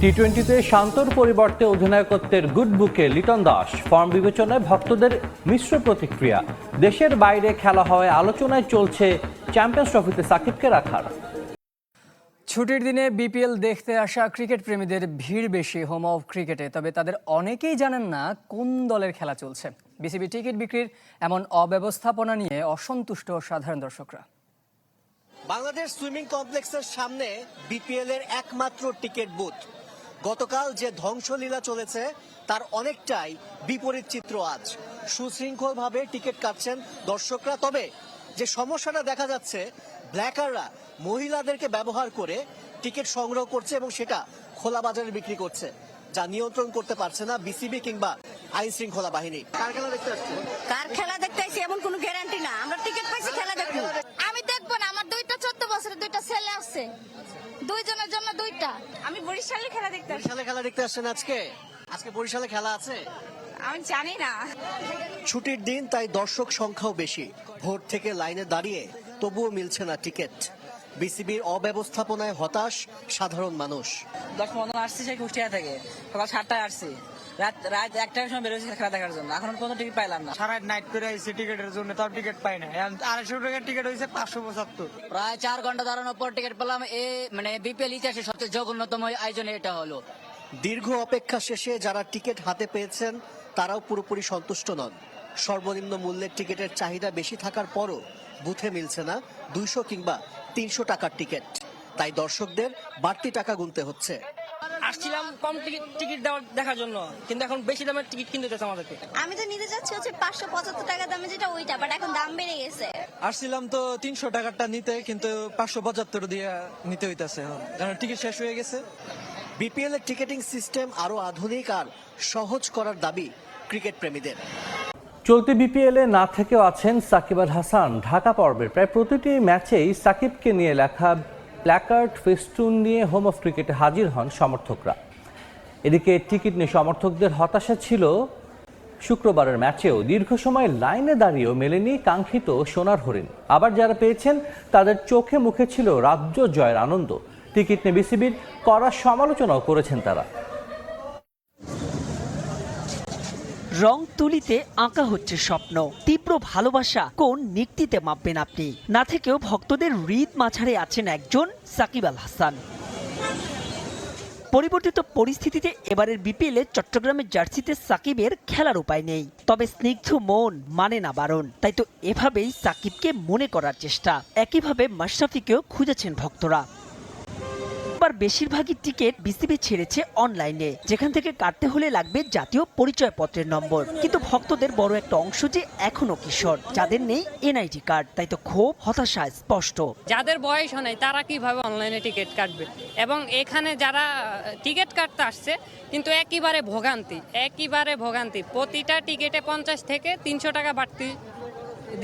টি টোয়েন্টিতে শান্তর পরিবর্তে অধিনায়কত্বের গুড বুকে লিটন দাস। ফর্ম বিবেচনায় ভক্তদের মিশ্র প্রতিক্রিয়া। দেশের বাইরে খেলা হওয়ায় আলোচনায় চলছে চ্যাম্পিয়ন্স ট্রফিতে সাকিবকে রাখার। ছুটির দিনে বিপিএল দেখতে আসা ক্রিকেট প্রেমীদের ভিড় বেশি হোম অফ ক্রিকেটে তবে তাদের অনেকেই জানেন না কোন দলের খেলা চলছে। বিসিবি টিকিট বিক্রির এমন অব্যবস্থাপনা নিয়ে অসন্তুষ্ট সাধারণ দর্শকরা। বাংলাদেশ সুইমিং কমপ্লেক্সের সামনে বিপিএল এর একমাত্র টিকিট বুথ। গতকাল যে ধ্বংসলীলা চলেছে তার অনেকটাই বিপরীত চিত্র আজ। সুশৃঙ্খলভাবে টিকিট কাটছেন দর্শকরা। তবে যে সমস্যাটা দেখা যাচ্ছে ব্ল্যাকাররা মহিলাদেরকে ব্যবহার করে টিকিট সংগ্রহ করছে এবং সেটা খোলা বাজারে বিক্রি করছে যা নিয়ন্ত্রণ করতে পারছে না বিসিবি কিংবা আইন শৃঙ্খলা বাহিনী। কার খেলা দেখতে আসছে? কার খেলা দেখতে এমন কোনো গ্যারান্টি না। আমরা টিকিট পাইছি খেলা দেখব দুইটা ছেলে আছে। দুইজনের জন্য দুইটা। আমি বরিশালে খেলা দেখতে আসছি। বরিশালে খেলা দেখতে আসছেন আজকে? আজকে বরিশালে খেলা আছে? আমি জানি না। ছুটির দিন তাই দর্শক সংখ্যাও বেশি। ভোর থেকে লাইনে দাঁড়িয়ে তবুও মিলছে না টিকিট। বিসিবির অব্যবস্থাপনায় হতাশ সাধারণ মানুষ। দশ পনেরো আসছি সেই কুষ্টিয়া থেকে। সকাল সাতটায় আসছি। রাত রাত একটার সময় বেরোচ্ছি খেলা দেখার জন্য। এখন কোনো টিকিট পাইলাম না। সারা নাইট করে আইসি টিকেটের জন্য তাও টিকিট পাই না আড়াইশো টাকার টিকিট হয়েছে পাঁচশো পঁচাত্তর। প্রায় চার ঘণ্টা দাঁড়ানোর পর টিকিট পেলাম এ মানে বিপিএল ইতিহাসে সবচেয়ে জঘন্যতম আয়োজনে এটা হলো। দীর্ঘ অপেক্ষা শেষে যারা টিকিট হাতে পেয়েছেন তারাও পুরোপুরি সন্তুষ্ট নন। সর্বনিম্ন মূল্যের টিকিটের চাহিদা বেশি থাকার পরও বুথে মিলছে না দুইশো কিংবা তিনশো টাকার টিকিট তাই দর্শকদের বাড়তি টাকা গুনতে হচ্ছে। আসছিলাম কম টিকিট টিকিট দেখার জন্য। কিন্তু এখন বেশি দামের টিকিট কিনতে হচ্ছে আমাদেরকে। আমি তো নিতে যাচ্ছি হচ্ছে পাঁচশো পঁচাত্তর টাকা দামে যেটা ওইটা বাট এখন দাম বেড়ে গেছে। আসছিলাম তো তিনশো টাকারটা নিতে কিন্তু পাঁচশো পঁচাত্তর দিয়ে নিতে হইতাছে কারণ টিকিট শেষ হয়ে গেছে। বিপিএল এর টিকিটিং সিস্টেম আরও আধুনিক আর সহজ করার দাবি ক্রিকেট প্রেমীদের। চলতি বিপিএলে না থেকেও আছেন সাকিব আল হাসান। ঢাকা পর্বের প্রায় প্রতিটি ম্যাচেই সাকিবকে নিয়ে লেখা প্ল্যাকার্ড, ফেস্টুন নিয়ে হোম অফ ক্রিকেটে হাজির হন সমর্থকরা। এদিকে টিকিট নিয়ে সমর্থকদের হতাশা ছিল শুক্রবারের ম্যাচেও। দীর্ঘ সময় লাইনে দাঁড়িয়েও মেলেনি কাঙ্ক্ষিত সোনার হরিণ। আবার যারা পেয়েছেন, তাদের চোখে মুখে ছিল রাজ্য জয়ের আনন্দ। টিকিট নিয়ে বিসিবির করার সমালোচনাও করেছেন তারা। রং তুলিতে আঁকা হচ্ছে স্বপ্ন। তীব্র ভালোবাসা কোন নিক্তিতে মাপবেন আপনি? না থেকেও ভক্তদের হৃদ মাঝারে আছেন একজন সাকিব আল হাসান। পরিবর্তিত পরিস্থিতিতে এবারের বিপিএলে চট্টগ্রামের জার্সিতে সাকিবের খেলার উপায় নেই। তবে স্নিগ্ধ মন মানে না বারণ। তাই তো এভাবেই সাকিবকে মনে করার চেষ্টা। একইভাবে মাশরাফিকেও খুঁজেছেন ভক্তরা। এবার বেশিরভাগই টিকিট বিসিবি ছেড়েছে অনলাইনে যেখান থেকে কাটতে হলে লাগবে জাতীয় পরিচয়পত্রের নম্বর। কিন্তু ভক্তদের বড় একটা অংশ যে এখনও কিশোর। যাদের নেই এনআইডি কার্ড তাই তো ক্ষোভ, হতাশা স্পষ্ট। যাদের বয়স হয় তারা কীভাবে অনলাইনে টিকিট কাটবে? এবং এখানে যারা টিকিট কাটতে আসছে, কিন্তু একেবারে ভোগান্তি একেবারে ভোগান্তি। প্রতিটা টিকিটে পঞ্চাশ থেকে তিনশো টাকা বাড়তি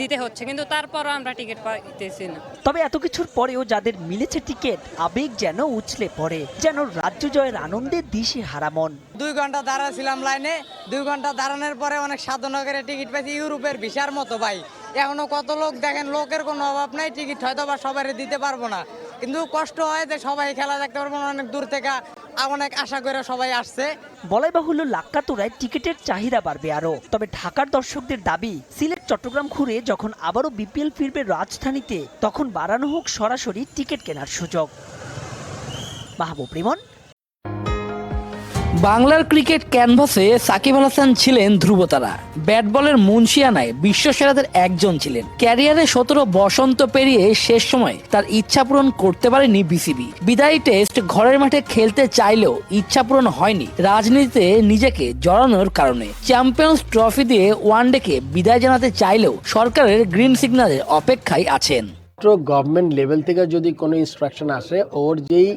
দিতে হচ্ছে কিন্তু তারপরও আমরা টিকিট পাইতেছি না। তবে এত কিছুর পরেও যাদের মিলেছে টিকিট আবেগ যেন উছলে পড়ে যেন রাজ্য জয়ের আনন্দে দিশে হারামন দুই ঘণ্টা দাঁড়াছিলাম লাইনে দুই ঘণ্টা দাঁড়ানোর পরে অনেক সাধনা করে টিকিট পাইছি ইউরোপের ভিসার মতো ভাই। এখনও কত লোক দেখেন লোকের কোনো অভাব নাই টিকিট হয়তো বা সবাই দিতে পারব না। কিন্তু কষ্ট হয় যে সবাই খেলা দেখতে পারব না অনেক দূর থেকে অনেক আশা করে সবাই আসছে। বলাই বাহুল্য লাক্কাতুরায় টিকিটের চাহিদা বাড়বে আরও। তবে ঢাকার দর্শকদের দাবি, সিলেট, চট্টগ্রাম ঘুরে যখন আবারও বিপিএল ফিরবে রাজধানীতে, তখন বাড়ানো হোক সরাসরি টিকিট কেনার সুযোগ। মাহবুব রিমন বাংলার ক্রিকেট ক্যানভাসে সাকিব আল হাসান ছিলেন ধ্রুবতারা। ব্যাট বলের মুন্সিয়ানায় বিশ্বসেরাদের একজন ছিলেন। ক্যারিয়ারে সতেরো বসন্ত পেরিয়ে শেষ সময় তার ইচ্ছা পূরণ করতে পারেনি বিসিবি। বিদায়ী টেস্ট ঘরের মাঠে খেলতে চাইলেও ইচ্ছা পূরণ হয়নি। রাজনীতিতে নিজেকে জড়ানোর কারণে। চ্যাম্পিয়ন্স ট্রফি দিয়ে ওয়ানডেকে বিদায় জানাতে চাইলেও সরকারের গ্রিন সিগন্যালের অপেক্ষায় আছেন। গভর্নমেন্ট লেভেল থেকে যদি কোনো ইনস্ট্রাকশন আসে, ওর যেই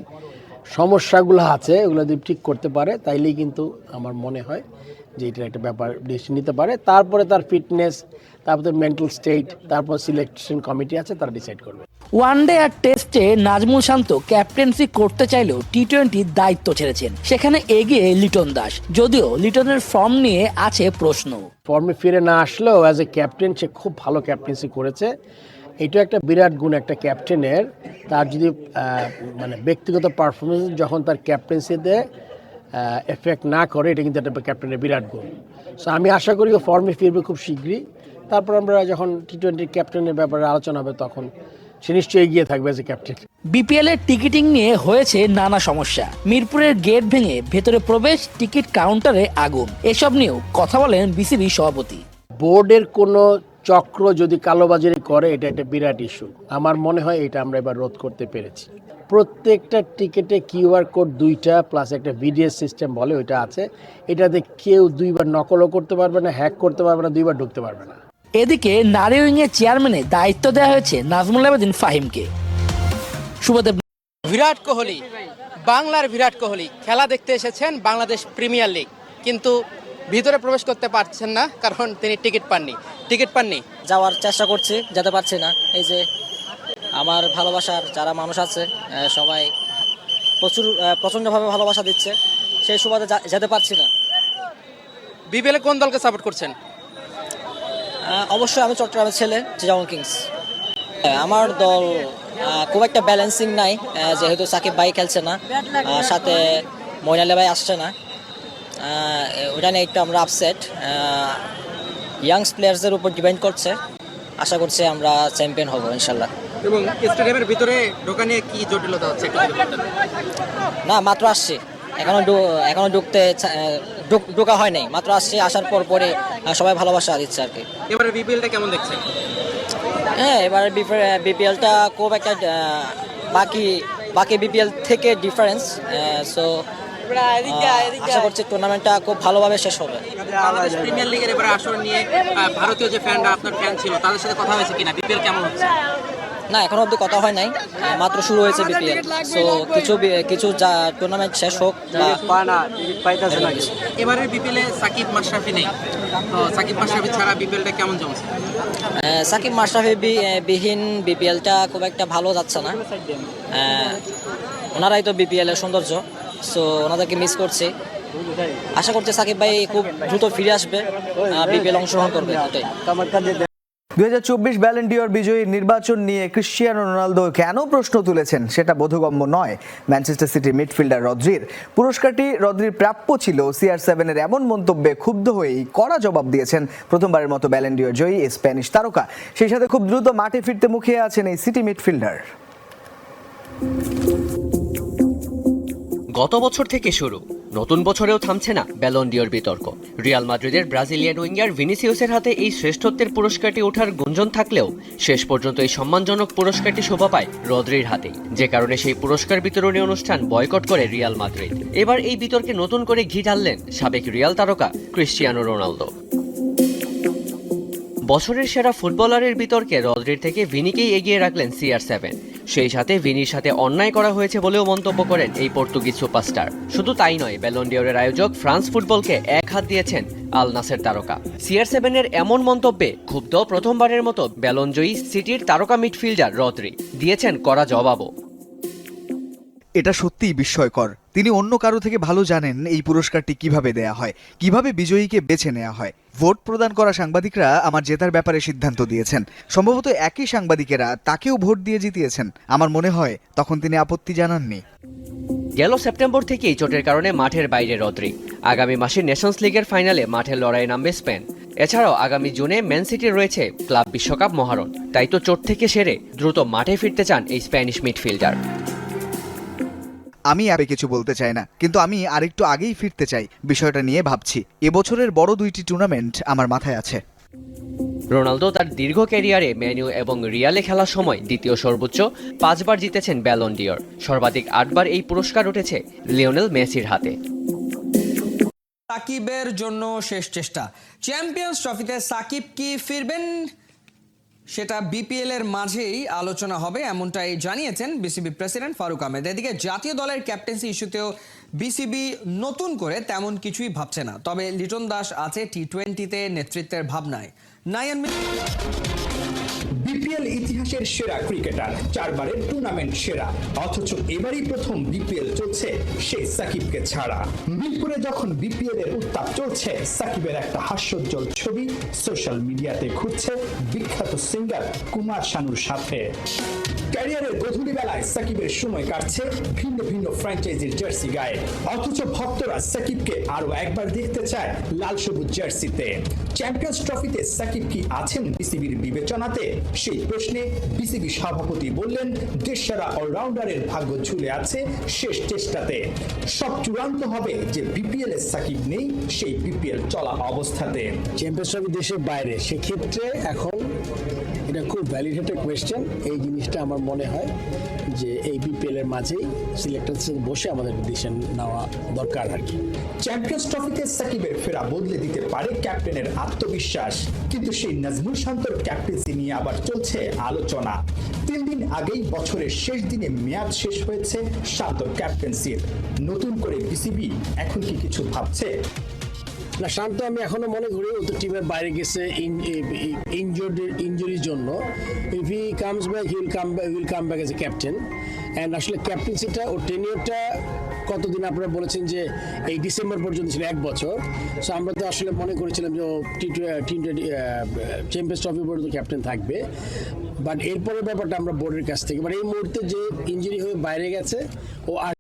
সমস্যাগুলো আছে এগুলো যদি ঠিক করতে পারে তাইলেই কিন্তু আমার মনে হয় যে এটার একটা ব্যাপার ডিসিশন নিতে পারে। তারপরে তার ফিটনেস তারপরে মেন্টাল স্টেট তারপর সিলেকশন কমিটি আছে তারা ডিসাইড করবে। ওয়ান ডে আর টেস্টে নাজমুল শান্ত ক্যাপ্টেন্সি করতে চাইলেও টি টোয়েন্টির দায়িত্ব ছেড়েছেন। সেখানে এগিয়ে লিটন দাস। যদিও লিটনের ফর্ম নিয়ে আছে প্রশ্ন। ফর্মে ফিরে না আসলেও অ্যাজ এ ক্যাপ্টেন সে খুব ভালো ক্যাপ্টেন্সি করেছে। এটা একটা বিরাট গুণ একটা ক্যাপ্টেনের তার যদি মানে ব্যক্তিগত পারফরমেন্স যখন তার ক্যাপ্টেন্সিতে এফেক্ট না করে এটা কিন্তু একটা ক্যাপ্টেনের বিরাট গুণ। সো আমি আশা করি ও ফর্মে ফিরবে খুব শীঘ্রই। তারপর আমরা যখন টি টোয়েন্টির ক্যাপ্টেনের ব্যাপারে আলোচনা হবে তখন সে নিশ্চয়ই এগিয়ে থাকবে এজ এ ক্যাপ্টেন বিপিএল এর টিকিটিং নিয়ে হয়েছে নানা সমস্যা। মিরপুরের গেট ভেঙে ভেতরে প্রবেশ টিকিট কাউন্টারে আগুন। এসব নিয়েও কথা বলেন বিসিবি সভাপতি। বোর্ডের কোনো চক্র যদি কালোবাজারি করে এটা একটা বিরাট ইস্যু আমার মনে হয় এটা আমরা এবার রোধ করতে পেরেছি। প্রত্যেকটা টিকেটে কিউআর কোড দুইটা প্লাস একটা ভিডিএস সিস্টেম বলে ওইটা আছে। এটাতে কেউ দুইবার নকলও করতে পারবে না হ্যাক করতে পারবে না দুইবার ঢুকতে পারবে না। এদিকে নারী উইং এর চেয়ারম্যানের দায়িত্ব দেওয়া হয়েছে নাজমুল আবেদিন ফাহিমকে। শুভদেব বিরাট কোহলি বাংলার বিরাট কোহলি খেলা দেখতে এসেছেন বাংলাদেশ প্রিমিয়ার লিগ কিন্তু ভিতরে প্রবেশ করতে পারছেন না কারণ তিনি টিকিট পাননি। টিকিট পাননি। যাওয়ার চেষ্টা করছি যেতে পারছি না। এই যে আমার ভালোবাসার যারা মানুষ আছে সবাই প্রচুর প্রচণ্ডভাবে ভালোবাসা দিচ্ছে। সেই সুবাদে যেতে পারছি না। বিপিএলে কোন দলকে সাপোর্ট করছেন? আহ, অবশ্যই আমি চট্টগ্রামের ছেলে চিটাগং কিংস। আমার দল আহ, খুব একটা ব্যালেন্সিং নাই যেহেতু সাকিব ভাই খেলছে না? সাথে মইনালে ভাই আসছে না। ওটা নিয়ে একটু আমরা আপসেট ইয়াংস প্লেয়ার্সদের উপর ডিপেন্ড করছে। আশা করছি আমরা চ্যাম্পিয়ন হব ইনশাল্লাহ। এবং স্টেডিয়ামের ভিতরে ঢোকা নিয়ে কি জটিলতা হচ্ছে। না মাত্র আসছি। এখনও এখনও ঢুকতে ঢোকা হয় নাই। মাত্র আসছি আসার পর পরে সবাই ভালোবাসা দিচ্ছে আর কি। এবারে বিপিএলটা কেমন দেখছেন হ্যাঁ এবার বিপিএলটা খুব একটা বাকি বাকি বিপিএল থেকে ডিফারেন্স সো আশা করছি টুর্নামেন্টটা খুব ভালোভাবে শেষ হবে। বাংলাদেশ প্রিমিয়ার লিগের এবারে আসর নিয়ে ভারতীয় যে ফ্যানরা আপনার ফ্যান ছিল তাদের সাথে কথা হয়েছে কিনা? বিপিএল কেমন হচ্ছে? না এখনও অবধি কথা হয় নাই। মাত্র শুরু হয়েছে বিপিএল সো কিছু কিছু যা টুর্নামেন্ট শেষ হোক বা এবারে বিপিএলে সাকিব মাশরাফি নেই। তো সাকিব মাশরাফি ছাড়া বিপিএলটা কেমন জমছে সাকিব মাশরাফি বিহীন বিপিএলটা খুব একটা ভালো যাচ্ছে না। আহ, ওনারাই তো বিপিএল এর সৌন্দর্য। সো ওনাদেরকে মিস করছি। আশা করছি সাকিব ভাই খুব দ্রুত ফিরে আসবে বিপিএল অংশগ্রহণ করবে দুই হাজার চব্বিশ ব্যালেন্ডিয়র বিজয়ী নির্বাচন নিয়ে ক্রিশ্চিয়ানো রোনালদো কেন প্রশ্ন তুলেছেন সেটা বোধগম্য নয়। ম্যানচেস্টার সিটি মিডফিল্ডার রদ্রির। পুরস্কারটি রদ্রির প্রাপ্য ছিল। সিআর সেভেনের এমন মন্তব্যে ক্ষুব্ধ হয়েই কড়া জবাব দিয়েছেন প্রথমবারের মতো ব্যালেন্ডিয়র জয়ী স্প্যানিশ তারকা। সেই সাথে খুব দ্রুত মাঠে ফিরতে মুখিয়ে আছেন এই সিটি মিডফিল্ডার গত বছর থেকে শুরু। নতুন বছরেও থামছে না ব্যালন ডিওর বিতর্ক। রিয়াল মাদ্রিদের ব্রাজিলিয়ান উইঙ্গার ভিনিসিয়াসের হাতে এই শ্রেষ্ঠত্বের পুরস্কারটি ওঠার গুঞ্জন থাকলেও শেষ পর্যন্ত এই সম্মানজনক পুরস্কারটি শোভা পায় রদ্রির হাতেই। যে কারণে সেই পুরস্কার বিতরণী অনুষ্ঠান বয়কট করে রিয়াল মাদ্রিদ এবার এই বিতর্কে নতুন করে ঘি ঢাললেন সাবেক রিয়াল তারকা ক্রিশ্চিয়ানো রোনালদো। বছরের সেরা ফুটবলারের বিতর্কে রদ্রির থেকে ভিনিকেই এগিয়ে রাখলেন সিআর সেভেন সেই সাথে ভিনির সাথে অন্যায় করা হয়েছে বলেও মন্তব্য করেন এই পর্তুগিজ সুপারস্টার। শুধু তাই নয় ব্যালন্ডিওরের আয়োজক ফ্রান্স ফুটবলকে এক হাত দিয়েছেন আল নাসের তারকা। সিআর সেভেনের এমন মন্তব্যে ক্ষুব্ধ প্রথমবারের মতো ব্যালনজয়ী সিটির তারকা মিডফিল্ডার রদ্রি, দিয়েছেন করা জবাবও। এটা সত্যিই বিস্ময়কর। তিনি অন্য কারও থেকে ভালো জানেন এই পুরস্কারটি কীভাবে দেয়া হয়, কীভাবে বিজয়ীকে বেছে নেওয়া হয়। ভোট প্রদান করা সাংবাদিকরা আমার জেতার ব্যাপারে সিদ্ধান্ত দিয়েছেন। সম্ভবত একই সাংবাদিকেরা তাকেও ভোট দিয়ে জিতিয়েছেন। আমার মনে হয় তখন তিনি আপত্তি জানাননি। গেল সেপ্টেম্বর থেকেই চোটের কারণে মাঠের বাইরে রদ্রি। আগামী মাসে নেশনস লিগের ফাইনালে মাঠের লড়াই নামবে স্পেন। এছাড়াও আগামী জুনে ম্যান সিটির রয়েছে ক্লাব বিশ্বকাপ মহারণ। তাই তো চোট থেকে সেরে দ্রুত মাঠে ফিরতে চান এই স্প্যানিশ মিডফিল্ডার। আমি আরে কিছু বলতে চাই না কিন্তু আমি আরেকটু আগেই ফিরতে চাই বিষয়টা নিয়ে ভাবছি। এবছরের বড় দুইটি টুর্নামেন্ট আমার মাথায় আছে। রোনালদো তার দীর্ঘ ক্যারিয়ারে ম্যানিউ এবং রিয়ালে খেলার সময় দ্বিতীয় সর্বোচ্চ পাঁচবার জিতেছেন ব্যালন ডিওর সর্বাধিক আটবার এই পুরস্কার উঠেছে লিওনেল মেসির হাতে। সাকিবের জন্য শেষ চেষ্টা। চ্যাম্পিয়ন্স ট্রফিতে সাকিব কি ফিরবেন? সেটা বিপিএল এর মাঝেই আলোচনা হবে, এমনটাই জানিয়েছেন বিসিবি প্রেসিডেন্ট ফারুক আহমেদ। এদিকে জাতীয় দলের ক্যাপ্টেন্সি ইস্যুতেও বিসিবি নতুন করে তেমন কিছুই ভাবছে না। তবে লিটন দাস আছে টি টোয়েন্টিতে নেতৃত্বের ভাবনায়। ইতিহাস ইতিহাসের সেরা ক্রিকেটার, চারবারের টুর্নামেন্ট সেরা। অথচ এবারই প্রথম বিপিএল চলছে সেই সাকিবকে ছাড়া। মিরপুরে যখন বিপিএল এর উত্তাপ চলছে, সাকিবের একটা হাস্যোজ্জ্বল ছবি সোশ্যাল মিডিয়াতে ঘুরছে বিখ্যাত সিঙ্গার কুমার শানুর সাথে। ক্যারিয়ারের গধূলি বেলায় সাকিবের সময় কাটছে ভিন্ন ভিন্ন ফ্র্যাঞ্চাইজির জার্সি গায়ে। অথচ ভক্তরা সাকিবকে আরও একবার দেখতে চায় লাল সবুজ জার্সিতে চ্যাম্পিয়ন্স ট্রফিতে সাকিব কি আছেন বিসিবির বিবেচনাতে? সেই প্রশ্নে বিসিবি সভাপতি বললেন, দেশসারা অলরাউন্ডারের ভাগ্য ঝুলে আছে শেষ চেষ্টাতে সব চূড়ান্ত হবে যে বিপিএল এর সাকিব নেই সেই বিপিএল চলা অবস্থাতে। চ্যাম্পিয়ন্স ট্রফি দেশের বাইরে, সেক্ষেত্রে এখন এটা খুব ভ্যালিড একটা কোয়েশ্চেন এই জিনিসটা আমার মনে হয় যে এই বিপিএল এর মাঝেই সিলেক্টর বসে আমাদের ডিসিশন নেওয়া দরকার আর কি। চ্যাম্পিয়ন্স ট্রফিতে সাকিবের ফেরা বদলে দিতে পারে ক্যাপ্টেনের আত্মবিশ্বাস, কিন্তু সেই নাজমুল শান্তর ক্যাপ্টেন্সি নিয়ে আবার চলছে আলোচনা। তিন দিন আগেই বছরের শেষ দিনে মেয়াদ শেষ হয়েছে শান্তর ক্যাপ্টেন্সির নতুন করে বিসিবি এখন কি কিছু ভাবছে? না, শান্ত, আমি এখনও মনে করি ও তো টিমের বাইরে গেছে ইনজুর্ড ইঞ্জুরির জন্য। If he comes back he will come back will come back as a captain and আসলে ক্যাপ্টেন্সিটা ওর টেনিয়রটা কতদিন আপনারা বলেছেন যে এই ডিসেম্বর পর্যন্ত ছিল, এক বছর। সো আমরা তো আসলে মনে করেছিলাম যে ও টি টোয়েন্টি চ্যাম্পিয়ন্স ট্রফি পর্যন্ত ক্যাপ্টেন থাকবে। বাট এরপরের ব্যাপারটা আমরা বোর্ডের কাছ থেকে মানে এই মুহূর্তে যে ইঞ্জুরি হয়ে বাইরে গেছে, ও আর